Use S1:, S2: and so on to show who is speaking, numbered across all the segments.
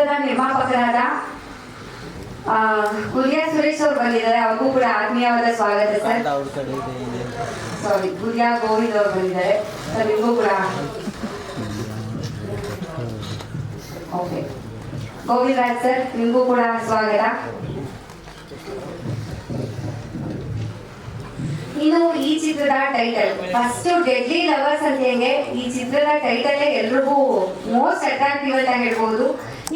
S1: ಚಿತ್ರದ ನಿರ್ಮಾಪಕರಾದ ಗುರಿಯಾ ಸುರೇಶ್ ಅವರು ಬಂದಿದ್ದಾರೆ. ಅವ್ರಿಗೂ ಕೂಡ ಆತ್ಮೀಯವಾದ ಸ್ವಾಗತ ಸರ್. ಸಾರಿ ಗುರಿಯಾ ಗೋವಿಂದ್ ಅವರು ಬಂದಿದ್ದಾರೆ. ಸರ್ ನಿಮಗೂ ಕೂಡ ಓಕೆ ಗೋವಿಂದ್ ರಾಜ್ ಸರ್ ನಿಮಗೂ ಕೂಡ ಸ್ವಾಗತ. ಇನ್ನು ಈ ಚಿತ್ರದ ಟೈಟಲ್ ಫಸ್ಟ್ ಡೆಡ್ಲಿ ಲವರ್ಸ್ ಅಂತ ಹೇಗೆ ಈ ಚಿತ್ರದ ಟೈಟಲ್ ಎಲ್ರಿಗೂ ಮೋಸ್ಟ್ ಅಟ್ರಾಕ್ಟಿವ್ ಅಂತ ಹೇಳ್ಬೋದು.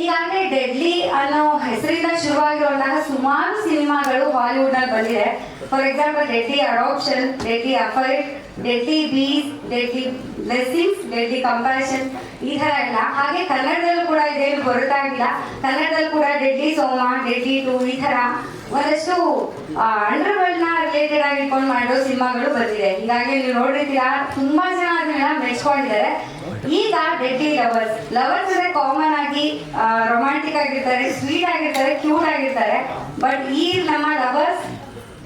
S1: ಈಗಾಗಲೇ ಡೆಡ್ಲಿ ಅನ್ನೋ ಹೆಸರಿಂದ ಶುರುವಾಗಿರುವಂತಹ ಸುಮಾರು ಸಿನಿಮಾಗಳು ಹಾಲಿವುಡ್ನಲ್ಲಿ ಬಂದಿದೆ. For example deadly adoption deadly a fight deadly bees deadly blessings deadly compassion ಈ ತರ ಎಲ್ಲ. ಹಾಗೆ ಕನ್ನಡದಲ್ಲೂ ಕೂಡ ಇದೇನು ಗೊತ್ತಾಗಿಲ್ಲ ಕನ್ನಡದಲ್ಲೂ ಕೂಡ ಡೆಡ್ಲಿ ಸೋಮ ಡೆಡ್ಲಿ ಟು ಈ ತರ ಒಂದಷ್ಟು ಅಂಡರ್ ವರ್ಲ್ಡ್ನ ರಿಲೇಟೆಡ್ ಮಾಡೋ ಸಿನಿಮಾಗಳು ಬಂದಿದೆ. ಹೀಗಾಗಿ ನೀವು ನೋಡಿರ್ತೀರಾ ತುಂಬಾ ಜನ ಅದನ್ನೆಲ್ಲ ಮೆಚ್ಕೊಂಡಿದ್ದಾರೆ. ಈಗ ಡೆಡ್ಲಿ ಲವರ್ಸ್ ಲವರ್ಸ್ ಅಂದ್ರೆ ಕಾಮನ್ ಆಗಿ ರೊಮ್ಯಾಂಟಿಕ್ ಆಗಿರ್ತಾರೆ ಸ್ವೀಟ್ ಆಗಿರ್ತಾರೆ ಕ್ಯೂಟ್ ಆಗಿರ್ತಾರೆ. ಬಟ್ ಈ ನಮ್ಮ ಲವರ್ಸ್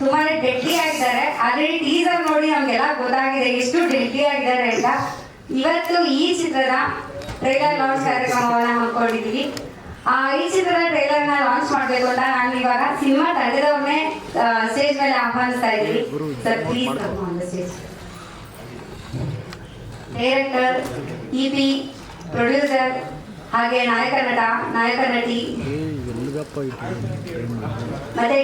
S1: ತುಂಬಾನೇ ಡೆಡ್ಲಿ ಆಗಿದ್ದಾರೆ. ಆಲ್ರೆಡಿ ಟೀಸರ್ ನೋಡಿ ನಮ್ಗೆಲ್ಲ ಗೊತ್ತಾಗಿದೆ ಎಷ್ಟು ಡೆಡ್ಲಿ ಆಗಿದ್ದಾರೆ ಅಂತ. ಇವತ್ತು ಈ ಚಿತ್ರದ ಟ್ರೈಲರ್ ಲಾಂಚ್ ಕಾರ್ಯಕ್ರಮವನ್ನ ಹಮ್ಮಿಕೊಂಡಿದ್ದೀವಿ ಆ, ಈ ಚಿತ್ರದ ಟ್ರೈಲರ್ನ ಲಾಂಚ್ ಮಾಡ್ಬೇಕು ಅಂತ ನಾನು ಇವಾಗ ಸಿನಿಮಾ ತಂಡದವ್ರನ್ನೇ ಸ್ಟೇಜ್ ಮೇಲೆ ಆಹ್ವಾನಿಸ್ತಾ ಇದ್ದೀವಿ sir please stage director EP producer ಹಾಗೆ ನಾಯಕ ನಟ ನಾಯಕ ನಟಿ.
S2: ಮತ್ತೆ ಎಲ್ಲಿಗಪ್ಪ ಇಟ್ಟು
S1: ಮತ್ತೆ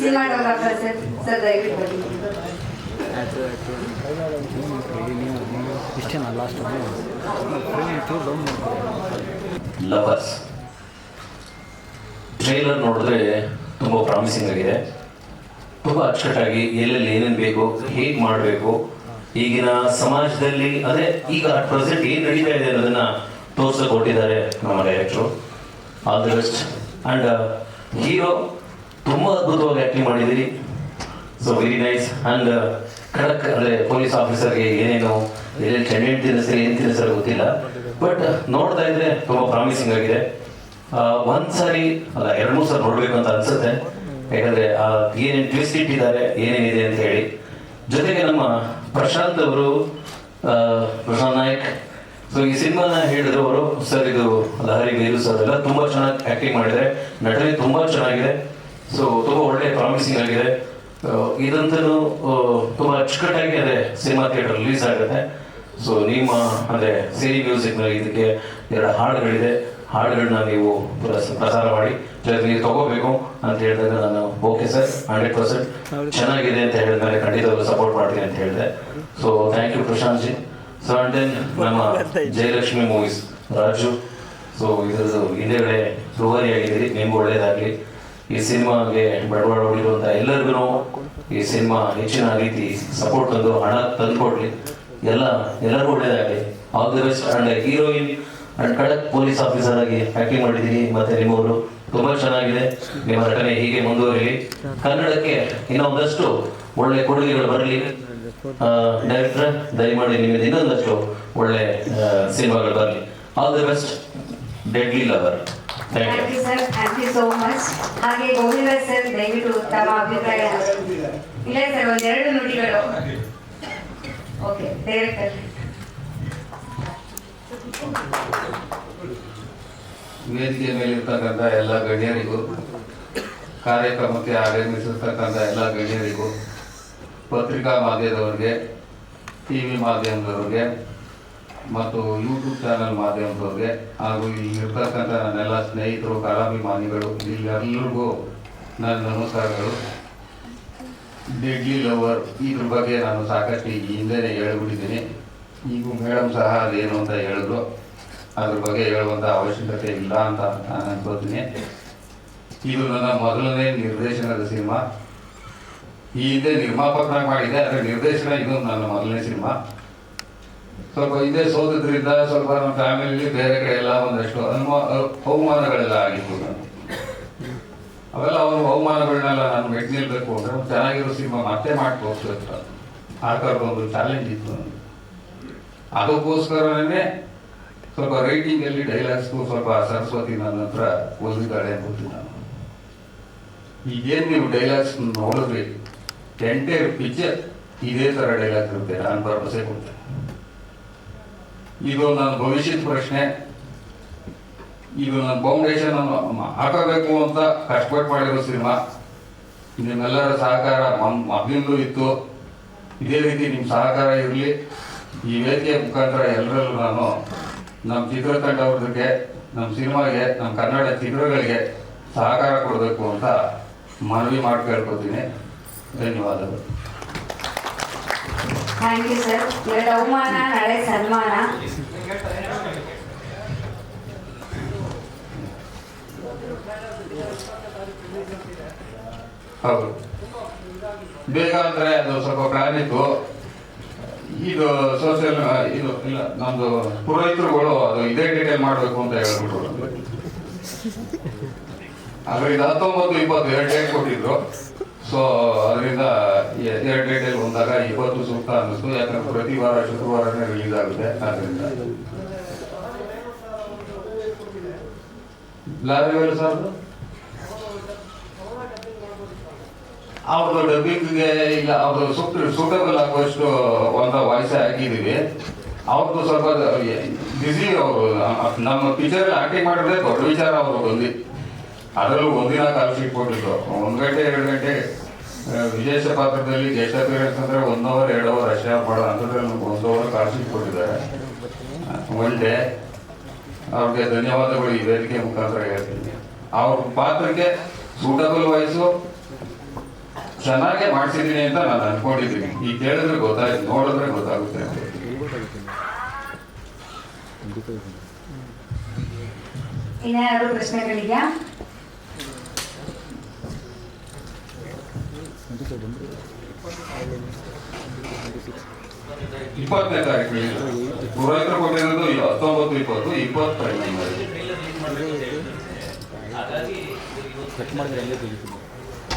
S2: ಸಿನಿಮಾ
S1: ಡೆವಲಪರ್. ಸರ್ ಸರ್ ದಯವಿಟ್ಟು.
S3: ಲವರ್ಸ್ ಟ್ರೈಲರ್ ನೋಡಿದ್ರೆ ತುಂಬ ಪ್ರಾಮಿಸಿಂಗ್ ಆಗಿದೆ. ತುಂಬ ಅಚ್ಚುಕಟ್ಟಾಗಿ ಎಲ್ಲೆಲ್ಲಿ ಏನೇನು ಬೇಕು ಹೇಗೆ ಮಾಡಬೇಕು ಈಗಿನ ಸಮಾಜದಲ್ಲಿ ಅದೇ ಈಗ ಅಟ್ ಪ್ರೆಸೆಂಟ್ ಏನು ನಡೀತಾ ಇದೆ ಅನ್ನೋದನ್ನ ತೋರ್ಸಕ್ಕೆ ಕೊಟ್ಟಿದ್ದಾರೆ ನಮ್ಮ director all the best and hero ತುಂಬಾ ಅದ್ಭುತವಾಗಿ ಆಕ್ಟಿಂಗ್ ಮಾಡಿದಿರಿ. ಸೊ ವೆರಿ ನೈಸ್ ಅಂಡ್ ಖಡಕ್ ಅಂದ್ರೆ ಪೊಲೀಸ್ ಆಫೀಸರ್ಗೆ ಏನೇನು ಏನೇನು ಟೆಂಡೆಂಟ್ ತಿನ್ನಿಸ್ತಾರೆ ಏನು ತಿನ್ನಿಸ್ತಾರೆ ಗೊತ್ತಿಲ್ಲ. ಬಟ್ ನೋಡ್ತಾ ಇದ್ರೆ ತುಂಬಾ ಪ್ರಾಮಿಸಿಂಗ್ ಆಗಿದೆ. ಆ, ಒಂದ್ ಸಾರಿ ಅಲ್ಲ ಎರಡು ಮೂರು ಸಲ ನೋಡ್ಬೇಕು ಅಂತ ಅನ್ಸುತ್ತೆ. ಯಾಕಂದ್ರೆ ಏನೇನು ಟ್ವಿಸ್ಟ್ ಇಟ್ಟಿದ್ದಾರೆ ಏನೇನಿದೆ ಅಂತ ಹೇಳಿ. ಜೊತೆಗೆ ನಮ್ಮ ಪ್ರಶಾಂತ್ ಅವರು ಪ್ರಶಾಂತ್ ನಾಯಕ್. ಸೊ ಈ ಸಿನಿಮಾನ ಹೇಳಿದ್ರು ಅವರು, ಸರ್, ಇದು ಲಹರಿ ಬೇರು ಸರ್ ಎಲ್ಲ ತುಂಬಾ ಚೆನ್ನಾಗಿ ಆಕ್ಟಿಂಗ್ ಮಾಡಿದ್ರೆ ನಟನೆ ತುಂಬಾ ಚೆನ್ನಾಗಿದೆ. ಸೊ ತುಂಬಾ ಒಳ್ಳೆ ಪ್ರಾಮಿಸಿಂಗ್ ಆಗಿದೆ. ಇದಂತೂ ತುಂಬ ಅಚ್ಚುಕಟ್ಟಾಗಿ ಅದೇ ಸಿನಿಮಾ ಥಿಯೇಟರ್ ರಿಲೀಸ್ ಆಗುತ್ತೆ. ಸೊ ನಿಮ್ಮ, ಅಂದ್ರೆ ಸಿರಿ ಮ್ಯೂಸಿಕ್ ಇದಕ್ಕೆ ಎರಡು ಹಾಡುಗಳಿದೆ. ಹಾಡುಗಳನ್ನ ನೀವು ಪ್ರಸ- ಪ್ರಸಾರ ಮಾಡಿ ಜೊತೆಗೆ ನೀವು ತಗೋಬೇಕು ಅಂತ ಹೇಳಿದಾಗ ನಾನು ಓಕೆ ಸರ್ ಹಂಡ್ರೆಡ್ ಪರ್ಸೆಂಟ್ ಚೆನ್ನಾಗಿದೆ ಅಂತ ಹೇಳಿದ ಹೇಳಿದ್ಮೇಲೆ ಖಂಡಿತವಾಗ್ಲೂ ಸಪೋರ್ಟ್ ಮಾಡ್ತೀನಿ ಅಂತ ಹೇಳಿದೆ. So thank you Prashanth ji. So and then ನಮ್ಮ ಜಯಲಕ್ಷ್ಮಿ ಮೂವೀಸ್ ರಾಜು. ಸೊ ಇದ್ರದ್ದು ಹಿಂದೆಗಡೆ ರುವಾರಿ ಆಗಿದ್ದೀರಿ ನಿಮ್ಗೆ ಒಳ್ಳೇದಾಗಲಿ. ಈ ಸಿನಿಮಾಗೆ ಬಡವಾಡ ಹೊಡಿರುವಂಥ ಎಲ್ಲರಿಗೂ ಈ ಸಿನಿಮಾ ಹೆಚ್ಚಿನ ರೀತಿ ಸಪೋರ್ಟ್ ತಂದು ಹಣ ತಂದುಕೊಡ್ಲಿ. ಎಲ್ಲ ಎಲ್ಲರಿಗೂ ಒಳ್ಳೇದಾಗಲಿ. All the best and heroine and ಖಡಕ್ ಪೊಲೀಸ್ ಆಫೀಸರ್ ಆಗಿ ಆಕ್ಟಿಂಗ್ ಮಾಡಿದ್ದೀನಿ. ಮತ್ತೆ ನಿಮ್ಮವರು ತುಂಬಾ ಚೆನ್ನಾಗಿದೆ. ನಿಮ್ಮ ನಟನೆ ಹೀಗೆ ಮುಂದುವರಿಲಿ. ಕನ್ನಡಕ್ಕೆ ಇನ್ನೊಂದಷ್ಟು ಒಳ್ಳೆ ಕೊಡುಗೆಗಳು ಬರಲಿ. ಡೈರೆಕ್ಟರ್ ದಯಮಾಡಿ ನಿಮ್ಮಿಂದ ಇನ್ನೊಂದಷ್ಟು ಒಳ್ಳೆ ಸಿನಿಮಾಗಳು ಬರಲಿ. All the best deadly lover thank you
S1: sir thank you so much ಹಾಗೆ ಗೋವಿಂದ ಸರ್ ದಯವಿಟ್ಟು ತಮ್ಮ ಅಭಿಪ್ರಾಯ ಇಲ್ಲ ಸರ್ ಒಂದೆರಡು ನುಡಿಗಳು. ಓಕೆ ಡೈರೆಕ್ಟರ್
S4: ವೇದಿಕೆ ಮೇಲಿರ್ತಕ್ಕಂಥ ಎಲ್ಲ ಗಣ್ಯರಿಗೂ, ಕಾರ್ಯಕ್ರಮಕ್ಕೆ ಆಗಮಿಸಿರ್ತಕ್ಕಂಥ ಎಲ್ಲ ಗಣ್ಯರಿಗೂ, ಪತ್ರಿಕಾ ಮಾಧ್ಯಮದವರಿಗೆ ಟಿ ವಿ ಮಾಧ್ಯಮದವ್ರಿಗೆ ಮತ್ತು ಯೂಟ್ಯೂಬ್ ಚಾನಲ್ ಮಾಧ್ಯಮದವ್ರಿಗೆ ಹಾಗೂ ಇಲ್ಲಿರ್ತಕ್ಕಂಥ ನನ್ನೆಲ್ಲ ಸ್ನೇಹಿತರು, ಕಲಾಭಿಮಾನಿಗಳು ಇಲ್ಲೆಲ್ಲರಿಗೂ ನನ್ನ ನಮಸ್ಕಾರಗಳು. ಡೆಡ್ಲಿ ಲವರ್ ಇದ್ರ ಬಗ್ಗೆ ನಾನು ಸಾಕಷ್ಟು ಹಿಂದೆನೇ ಹೇಳ್ಬಿಟ್ಟಿದ್ದೀನಿ. ಈಗ ಮೇಡಮ್ ಸಹ ಅದೇನು ಅಂತ ಹೇಳಿದ್ರು. ಅದ್ರ ಬಗ್ಗೆ ಹೇಳುವಂಥ ಅವಶ್ಯಕತೆ ಇಲ್ಲ ಅಂತ ನಾನು ಅನ್ಕೋತೀನಿ. ಇದು ನನ್ನ ಮೊದಲನೇ ನಿರ್ದೇಶನದ ಸಿನಿಮಾ. ಈ ಹಿಂದೆ ನಿರ್ಮಾಪಕನಾಗಿ ಮಾಡಿದೆ ಅದರ ನಿರ್ದೇಶನ ಇದು ನನ್ನ ಮೊದಲನೇ ಸಿನಿಮಾ. ಸ್ವಲ್ಪ ಇದೇ ಸೋತಿದ್ರಿಂದ ಸ್ವಲ್ಪ ನಮ್ಮ ಫ್ಯಾಮಿಲಿ ಬೇರೆ ಕಡೆ ಎಲ್ಲ ಒಂದಷ್ಟು ಅನುಮ ಅವಮಾನಗಳೆಲ್ಲ ಆಗಿತ್ತು. ಅವೆಲ್ಲ ಅವ್ರ ಅವಮಾನಗಳನ್ನೆಲ್ಲ ನಾನು ಮೆಟ್ ನಿಲ್ಬೇಕು ಅಂದ್ರೆ ಚೆನ್ನಾಗಿರೋ ಸಿನಿಮಾ ಮತ್ತೆ ಮಾಡಿ ತೋರಿಸ್ಬೇಕು ಆ ಥರದ ಒಂದು ಚಾಲೆಂಜ್ ಇತ್ತು ನನಗೆ. ಅದಕ್ಕೋಸ್ಕರನೇ ಸ್ವಲ್ಪ ರೈಟಿಂಗ್ ಅಲ್ಲಿ ಡೈಲಾಗ್ಸ್ಗೂ ಸ್ವಲ್ಪ ಸರಸ್ವತಿ ನನ್ನ ಹತ್ರ ಓದಿದ್ದಾಳೆ ಅನ್ಕೋತೀನಿ ನಾನು. ಈಗೇನು ನೀವು ಡೈಲಾಗ್ಸ್ ನೋಡಿದ್ರಿ ಎಂಟೈರ್ ಪಿಕ್ಚರ್ ಇದೇ ಥರ ಡೈಲಾಗ್ಸ್ ಇರುತ್ತೆ, ನಾನು ಭರವಸೆ ಕೊಡ್ತೇನೆ. ಇದು ನನ್ನ ಭವಿಷ್ಯದ ಪ್ರಶ್ನೆ. ಇದು ನನ್ನ ಫೌಂಡೇಶನ್ ಹಾಕಬೇಕು ಅಂತ ಕಷ್ಟಪಟ್ಟು ಮಾಡಿರೋ ಸಿನಿಮಾ. ನಿಮ್ಮೆಲ್ಲರ ಸಹಕಾರ ಮನ್- ಇತ್ತು. ಇದೇ ರೀತಿ ನಿಮ್ಮ ಸಹಕಾರ ಇರಲಿ. ಈ ವೇದಿಕೆ ಮುಖಾಂತರ ಎಲ್ಲರಲ್ಲೂ ನಾನು ನಮ್ಮ ಚಿತ್ರತಂಡವ್ರಿಗೆ ನಮ್ಮ ಸಿನಿಮಾಗೆ ನಮ್ಮ ಕನ್ನಡ ಚಿತ್ರಗಳಿಗೆ ಸಹಕಾರ ಕೊಡಬೇಕು ಅಂತ ಮನವಿ ಮಾಡಿ ಕೇಳ್ಕೊತೀನಿ. ಧನ್ಯವಾದಗಳು.
S1: ಥ್ಯಾಂಕ್ ಯು ಸರ್ ಎರಡು ಅವಮಾನ ನಾಳೆ ಸನ್ಮಾನ.
S4: ಹೌದು. ಬೇಗ ಅಂದ್ರೆ ಅದು ಸ್ವಲ್ಪ ಪ್ಲಾನ್ ಇತ್ತು. ಇದು ಸೋಷಿಯಲ್ ಇದು ನಮ್ದು ಪುರೋಹಿತರುಗಳು ಅದು ಇದೇ ಡೀಟೇಲ್ ಮಾಡಬೇಕು ಅಂತ ಹೇಳ್ಬಿಟ್ರು. ಇದು ಹತ್ತೊಂಬತ್ತು, ಇಪ್ಪತ್ತು ಎರಡು ಡೇಟ್ ಕೊಟ್ಟಿದ್ರು. ಸೊ ಅದರಿಂದ ಎರಡು ಡೇಟಲ್ಲಿ ಬಂದಾಗ ಇಪ್ಪತ್ತು ಸೂಕ್ತ ಅನ್ನಿಸ್ತು. ಯಾಕಂದ್ರೆ ಪ್ರತಿ ವಾರ ಶುಕ್ರವಾರನೇ ರಿಲೀಸ್ ಆಗುತ್ತೆ. ಅದರಿಂದ ಲಾರಿ ಸರ್ ಅವ್ರದ್ದು ಡಬ್ಬಿಂಗ್ಗೆ ಈಗ ಅವ್ರದ್ದು ಸೂಟ್, ಸೂಟಬಲ್ ಆಗುವಷ್ಟು ಒಂದು ವಾಯ್ಸ್ ಆಗಿದ್ದೀವಿ ಅವ್ರದ್ದು ಸ್ವಲ್ಪ ಬಿಸಿ ಅವರು. ನಮ್ಮ ಟೀಚರ್ ಆಕ್ಟಿಂಗ್ ಮಾಡಿದ್ರೆ ದೊಡ್ಡ ವಿಚಾರ ಅವರು ಬಂದು. ಅದರಲ್ಲೂ ಒಂದಿನ ಕಾಲ್ ಶೀಟ್ ಒಂದು ಗಂಟೆ, ಎರಡು ಗಂಟೆ ವಿಶೇಷ ಪಾತ್ರದಲ್ಲಿ ಗೆಸ್ಟ್ ಅಂತಂದ್ರೆ ಅಂದ್ರೆ ಒನ್ ಅವರ್ ಎರಡು ಅವರ್ ಅಷ್ಟೇ ಮಾಡೋ ಅಂತಂದ್ರೆ ನಮ್ಗೆ ಒಂದು ಅವರ್ ಕಾಲ್ ಶೀಟ್ ಕೊಟ್ಟಿದ್ದಾರೆ. ಒನ್ ಡೇ ಅವ್ರಿಗೆ ಧನ್ಯವಾದಗಳು ಈ ವೇದಿಕೆ ಮುಖಾಂತರ ಹೇಳ್ತೀನಿ. ಅವ್ರ ಪಾತ್ರಕ್ಕೆ ಸೂಟಬಲ್ ವಾಯ್ಸು ಚೆನ್ನಾಗೇ ಮಾಡ್ತಿದ್ದೀನಿ ಅಂತ ನಾನು ಅನ್ಕೊಂಡಿದ್ದೀನಿ. ಈಗ ಕೇಳಿದ್ರೆ ಗೊತ್ತಾಯ್ತು ನೋಡಿದ್ರೆ ಗೊತ್ತಾಗುತ್ತೆ. ಅಂತ.
S1: ಇನ್ಯಾರು ಪ್ರಶ್ನೆಗಳಿದೆಯಾ?
S4: ಇಪ್ಪತ್ತನೇ ತಾರೀಕು ಪುರೋಹಿತರ ಕೊಟ್ಟಿರೋದು ಈ ಹತ್ತೊಂಬತ್ತು ಇಪ್ಪತ್ತು ಇಪ್ಪತ್ತೈದು.
S2: ಕಟ್ ಮಾಡಿದ್ರೆ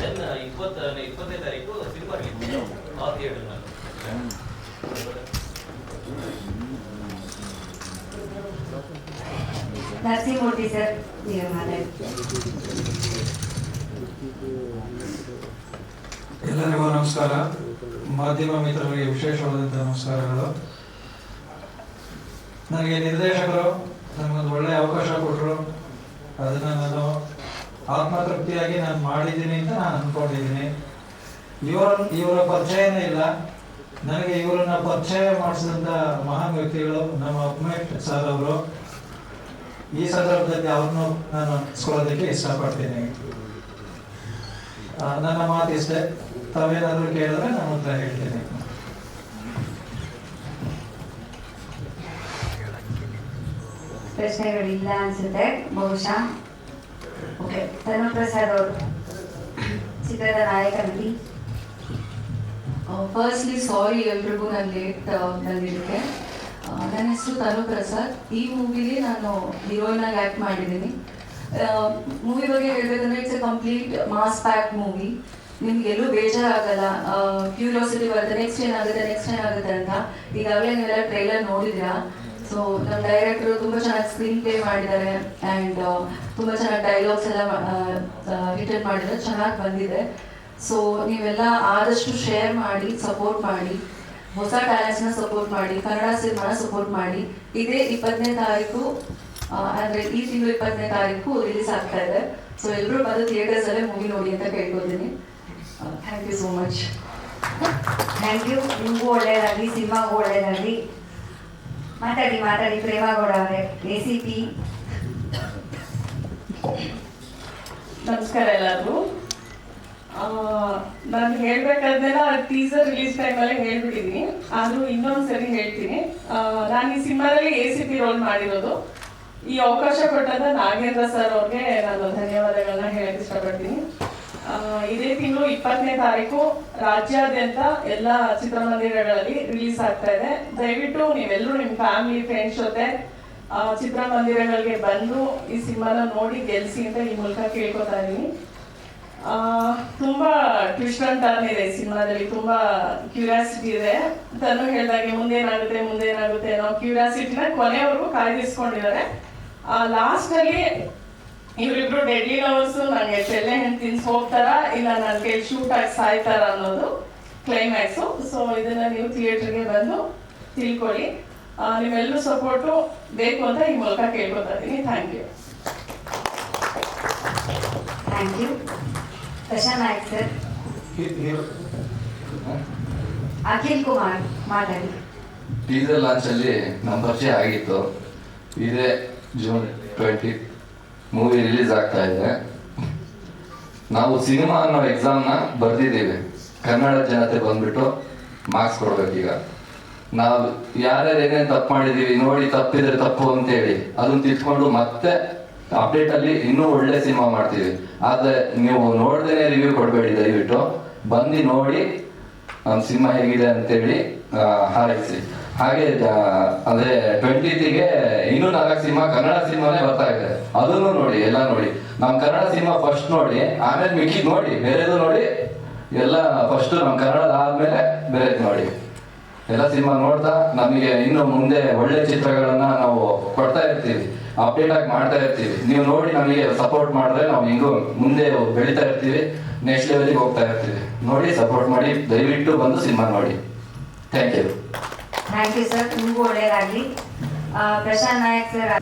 S3: ಇಪ್ಪತ್ತನೇ ಇಪ್ಪತ್ತನೇ ತಾರೀಕು ಸಿನಿಮಾ ಆ ಥಿಯೇಟರ್ನಲ್ಲಿ
S1: ನರಸಿಂಹಮೂರ್ತಿ ಸರ್ ನೀವು ಮಾತಾಡಿ.
S5: ಎಲ್ಲರಿಗೂ ನಮಸ್ಕಾರ. ಮಾಧ್ಯಮ ಮಿತ್ರರಿಗೆ ವಿಶೇಷವಾದಂಥ ನಮಸ್ಕಾರಗಳು. ನನಗೆ ನಿರ್ದೇಶಕರು ನನಗೊಂದು ಒಳ್ಳೆಯ ಅವಕಾಶ ಕೊಟ್ಟರು ಅದನ್ನು ನಾನು ಆತ್ಮತೃಪ್ತಿಯಾಗಿ ನಾನು ಮಾಡಿದ್ದೀನಿ ಅಂತ ನಾನು ಅನ್ಕೊಂಡಿದ್ದೀನಿ. ಇವರ ಇವರ ಪರಿಚಯನೇ ಇಲ್ಲ. ನನಗೆ ಇವರನ್ನ ಪರಿಚಯ ಮಾಡಿಸಿದಂಥ ಮಹಾನ್ ವ್ಯಕ್ತಿಗಳು ನಮ್ಮ ಉಮೇಶ್ ಸರ್ ಅವರು. ಈ ಸಂದರ್ಭದಲ್ಲಿ ಅವ್ರನ್ನು ನಾನು ಸ್ಕೊಳ್ಳೋದಕ್ಕೆ ಇಷ್ಟಪಡ್ತೀನಿ. ನನ್ನ ನನ್ನ ಇಷ್ಟೇ. ತಾವೇನಾದ್ರು ಕೇಳಿದ್ರೆ ನಾನು ಉತ್ತರ ಹೇಳ್ತೀನಿ.
S1: ಪ್ರಶ್ನೆಗಳಿಲ್ಲ ಅನ್ಸುತ್ತೆ. ಬಹುಶಃ. ಓಕೆ ತನು ಪ್ರಸಾದ್ ಅವರು ಚಿತ್ರದ ನಾಯಕ ನಟಿ
S6: ಫಸ್ಟ್ಲಿ ಸಾರಿ ಎಲ್ರಿಗೂ ನಾನು ಲೇಟ್ ಬಂದಿದ್ದಕ್ಕೆ ಆ, ನನ್ನ ಹೆಸರು ತನು ಪ್ರಸಾದ್. ಈ ಮೂವಿಲಿ ನಾನು ಹೀರೋಯಿನ್ ಆಗಿ ಆ್ಯಕ್ಟ್ ಮಾಡಿದ್ದೀನಿ. ಮೂವಿ ಬಗ್ಗೆ ಹೇಳಬೇಕಂದ್ರೆ it's a complete mass pack movie ನಿಮ್ಗೆ ಎಲ್ಲೂ ಬೇಜಾರಾಗಲ್ಲ ಕ್ಯೂರಿಯಾಸಿಟಿ ಬರುತ್ತೆ. ನೆಕ್ಸ್ಟ್ ಏನಾಗುತ್ತೆ? ನೆಕ್ಸ್ಟ್ ಏನಾಗುತ್ತೆ ಅಂತ. ಈಗಾಗಲೇ ನೀವೆಲ್ಲ ಟ್ರೈಲರ್ ನೋಡಿದ್ದೀರಾ ಸೊ ನಮ್ಮ ಡೈರೆಕ್ಟರ್ ತುಂಬ ಚೆನ್ನಾಗಿ ಸ್ಕ್ರೀನ್ ಪ್ಲೇ ಮಾಡಿದ್ದಾರೆ ಆ್ಯಂಡ್ ತುಂಬ ಚೆನ್ನಾಗಿ ಡೈಲಾಗ್ಸ್ ಎಲ್ಲ ರಿಟರ್ನ್ ಮಾಡಿದ್ದಾರೆ, ಚೆನ್ನಾಗಿ ಬಂದಿದೆ. ಸೊ ನೀವೆಲ್ಲ ಆದಷ್ಟು ಶೇರ್ ಮಾಡಿ ಸಪೋರ್ಟ್ ಮಾಡಿ, ಹೊಸ ಟ್ಯಾಲೆಂಟ್ಸ್ನ ಸಪೋರ್ಟ್ ಮಾಡಿ, ಕನ್ನಡ ಸಿನಿಮಾನ ಸಪೋರ್ಟ್ ಮಾಡಿ. ಇದೇ ಇಪ್ಪತ್ತನೇ ತಾರೀಕು ಅಂದ್ರೆ ಈ ತಿಂಗಳು ಇಪ್ಪತ್ತನೇ ತಾರೀಕು ರಿಲೀಸ್ ಆಗ್ತಾ ಇದೆ. ಸೊ ಎಲ್ಲರೂ ಬಂದು ಥಿಯೇಟರ್ಸ್ ಅಲ್ಲೇ ಮೂವಿ ನೋಡಿ ಅಂತ ಕೇಳ್ಕೊತೀನಿ. Thank you so much
S1: thank you ನಿಮಗೂ ಒಳ್ಳೆಯದಾಗಲಿ ಸಿನಿಮಾಗೂ ಒಳ್ಳೇದಾಗಲಿ. ಮಾತಾಡಿ ಮಾತಾಡಿ, ಪ್ರೇಮಗೌಡ ಅವರೇ ಎ ಸಿ ಪಿ
S7: ನಮಸ್ಕಾರ ಎಲ್ಲರಿಗೂ. ನಾನು ಹೇಳ್ಬೇಕಾದ್ನೆಲ್ಲ ಟೀಸರ್ ರಿಲೀಸ್ ಟೈಮಲ್ಲೇ ಹೇಳ್ಬಿಟ್ಟಿದ್ದೀನಿ ಆದರೂ ಇನ್ನೊಂದು ಸರಿ ಹೇಳ್ತೀನಿ. ನಾನು ಈ ಸಿನಿಮಾದಲ್ಲಿ ಎ ಸಿ ಪಿ ರೋಲ್ ಮಾಡಿರೋದು. ಈ ಅವಕಾಶ ಕೊಟ್ಟಂತ ನಾಗೇಂದ್ರ ಸರ್ ಅವ್ರಿಗೆ ನಾನು ಧನ್ಯವಾದಗಳನ್ನ ಹೇಳಕ್ ಇಷ್ಟಪಡ್ತೀನಿ. ಇದೇ ತಿಂಗಳು ಇಪ್ಪತ್ತನೇ ತಾರೀಕು ರಾಜ್ಯಾದ್ಯಂತ ಎಲ್ಲ ಚಿತ್ರಮಂದಿರಗಳಲ್ಲಿ ರಿಲೀಸ್ ಆಗ್ತಾ ಇದೆ. ದಯವಿಟ್ಟು ನೀವೆಲ್ಲರೂ ನಿಮ್ಮ ಫ್ಯಾಮಿಲಿ ಫ್ರೆಂಡ್ಸ್ ಜೊತೆ ಚಿತ್ರಮಂದಿರಗಳಿಗೆ ಬಂದು ಈ ಸಿನಿಮಾನ ನೋಡಿ ಗೆಲ್ಸಿ ಅಂತ ಈ ಮೂಲಕ ಕೇಳ್ಕೊತಾ ಇದೀನಿ. ಆ, ತುಂಬಾ ಟ್ವಿಸ್ಟ್ ಅಂತ ಇದೆ ಈ ಸಿನಿಮಾದಲ್ಲಿ. ತುಂಬಾ ಕ್ಯೂರಿಯಾಸಿಟಿ ಇದೆ. ತನು ಹೇಳ್ದಾಗೆ ಮುಂದೇನಾಗುತ್ತೆ ಮುಂದೇನಾಗುತ್ತೆ ಅನ್ನೋ ಕ್ಯೂರಿಯಾಸಿಟಿನ ಕೊನೆವರೆಗೂ ಕಾಯ್ದಿರಿಸ್ಕೊಂಡಿದ್ದಾರೆ. ಲಾಸ್ಟ್ ಅಲ್ಲಿ ಇವರಿಬ್ರು ಡೆಡ್ಲಿ ಲವರ್ಸ್ ನಂಗೆ ಚೆಲ್ಲೆ ಹೆಣ್ ತಿನ್ಸ್ ಹೋಗ್ತಾರ ಇಲ್ಲ ನನ್ನ ಕೈ ಶೂಟ್ ಆಗಿ ಸಾಯ್ತಾರ ಅನ್ನೋದು ಕ್ಲೈಮ್ಯಾಕ್ಸ್ ಸೊ ಇದನ್ನ ನೀವು ಥಿಯೇಟರ್ಗೆ ಬಂದು ತಿಳ್ಕೊಳ್ಳಿ. ನಿಮ್ಮೆಲ್ಲರೂ ಸಪೋರ್ಟು ಬೇಕು ಅಂತ ಈ ಮೂಲಕ ಕೇಳ್ಕೊತಾ ಇದ್ದೀನಿ. Thank you
S1: thank you Prashanth Nayak sir Akhil Kumar ಮಾತಾಡಿ.
S4: ಟೀಸರ್ ಲಾಂಚಲ್ಲಿ ನಮ್ಮ ಪರಿಚಯ ಆಗಿತ್ತು. ಇದೇ ಜೂನ್ ಟ್ವೆಂಟಿ ಮೂವಿ ರಿಲೀಸ್ ಆಗ್ತಾ ಇದೆ. ನಾವು ಸಿನಿಮಾ ಅನ್ನೋ ಎಕ್ಸಾಮ್ನ ಬರ್ದಿದ್ದೀವಿ. ಕನ್ನಡ ಜನತೆ ಬಂದ್ಬಿಟ್ಟು ಮಾರ್ಕ್ಸ್ ಕೊಡ್ಬೇಕೀಗ. ನಾವು ಯಾರ್ಯಾರು ಏನೇನು ತಪ್ಪು ಮಾಡಿದೀವಿ, ನೋಡಿ ತಪ್ಪಿದ್ರೆ ತಪ್ಪು ಅಂತೇಳಿ ಅದನ್ನ ತಿಳ್ಕೊಂಡು ಮತ್ತೆ ಅಪ್ಡೇಟ್ ಅಲ್ಲಿ ಇನ್ನೂ ಒಳ್ಳೆ ಸಿನಿಮಾ ಮಾಡ್ತೀವಿ. ಆದ್ರೆ ನೀವು ನೋಡ್ದೇನೆ ರಿವ್ಯೂ ಕೊಡಬೇಡಿ ದಯವಿಟ್ಟು. ಬಂದು ನೋಡಿ ನಮ್ಮ ಸಿನಿಮಾ ಹೇಗಿದೆ ಅಂತೇಳಿ ಹಾರೈಸಿ. ಹಾಗೆ ಅಂದ್ರೆ ಟ್ವೆಂಟಿಗೆ ಇನ್ನೂ ನಾಲ್ಕು ಸಿನಿಮಾ ಕನ್ನಡ ಸಿನಿಮಾನೇ ಬರ್ತಾ ಇದೆ. ಅದನ್ನು ನೋಡಿ, ಎಲ್ಲ ನೋಡಿ. ನಮ್ ಕನ್ನಡ ಸಿನಿಮಾ ಫಸ್ಟ್ ನೋಡಿ, ಆಮೇಲೆ ಮಿಕ್ಕಿ ನೋಡಿ, ಬೇರೆದು ನೋಡಿ, ಎಲ್ಲ ಫಸ್ಟ್ ನಮ್ ಕನ್ನಡದ ಆದ್ಮೇಲೆ ಬೇರೆದು ನೋಡಿ. ಎಲ್ಲ ಸಿನಿಮಾ ನೋಡ್ತಾ, ನಮಗೆ ಇನ್ನು ಮುಂದೆ ಒಳ್ಳೆ ಚಿತ್ರಗಳನ್ನ ನಾವು ಕೊಡ್ತಾ ಇರ್ತೀವಿ ಅಪ್ಡೇಟ್ ಆಗಿ ಮಾಡ್ತಾ ಇರ್ತೀವಿ. ನೀವು ನೋಡಿ, ನಮಗೆ ಸಪೋರ್ಟ್ ಮಾಡಿದ್ರೆ ನಾವು ಹಿಂಗೂ ಮುಂದೆ ಬೆಳಿತಾ ಇರ್ತೀವಿ ನೆಕ್ಸ್ಟ್ ಲೆವೆಲ್ಗೆ ಹೋಗ್ತಾ ಇರ್ತೀವಿ. ನೋಡಿ ಸಪೋರ್ಟ್ ಮಾಡಿ, ದಯವಿಟ್ಟು ಬಂದು ಸಿನಿಮಾ ನೋಡಿ. Thank you
S1: thank you sir ನಿಮಗೂ ಒಳ್ಳೆಯದಾಗಲಿ ಪ್ರಶಾಂತ್ ನಾಯಕ್ ಸರ್